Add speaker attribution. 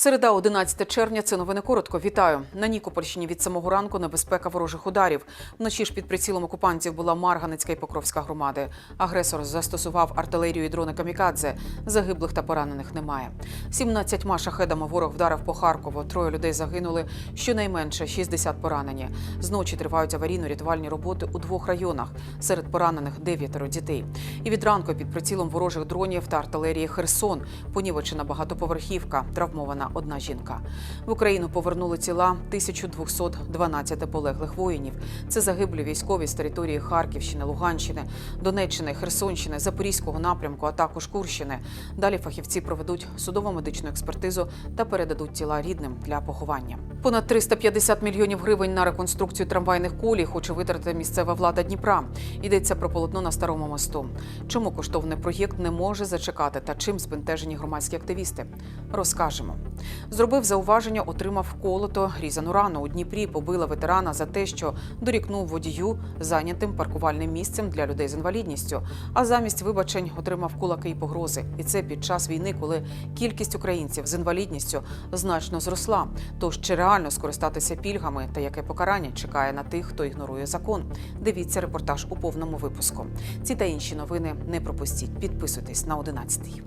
Speaker 1: Середа, 11 червня. Це новини коротко. Вітаю на Нікопольщині. Від самого ранку небезпека ворожих ударів. Вночі ж під прицілом окупантів була Марганецька і Покровська громади. Агресор застосував артилерію і дрони камікадзе. Загиблих та поранених немає. 17 шахедами ворог вдарив по Харкову. Троє людей загинули. Щонайменше 60 поранені. Зночі тривають аварійно-рятувальні роботи у двох районах. Серед поранених дев'ятеро дітей. І від ранку під прицілом ворожих дронів та артилерії Херсон. Понівечена багатоповерхівка. Травмована одна жінка. В Україну повернули тіла 1212 полеглих воїнів. Це загиблі військові з території Харківщини, Луганщини, Донеччини, Херсонщини, Запорізького напрямку, а також Курщини. Далі фахівці проведуть судово-медичну експертизу та передадуть тіла рідним для поховання. Понад 350 мільйонів гривень на реконструкцію трамвайних колій хоче витратити місцева влада Дніпра. Йдеться про полотно на старому мосту. Чому коштовний проєкт не може зачекати та чим збентежені громадські активісти? Розкажемо. Зробив зауваження, отримав колото різану рану. У Дніпрі побила ветерана за те, що дорікнув водію зайнятим паркувальним місцем для людей з інвалідністю. А замість вибачень отримав кулаки й погрози. І це під час війни, коли кількість українців з інвалідністю значно зросла. Тож чи реально скористатися пільгами та яке покарання чекає на тих, хто ігнорує закон? Дивіться репортаж у повному випуску. Ці та інші новини не пропустіть. Підписуйтесь на 11.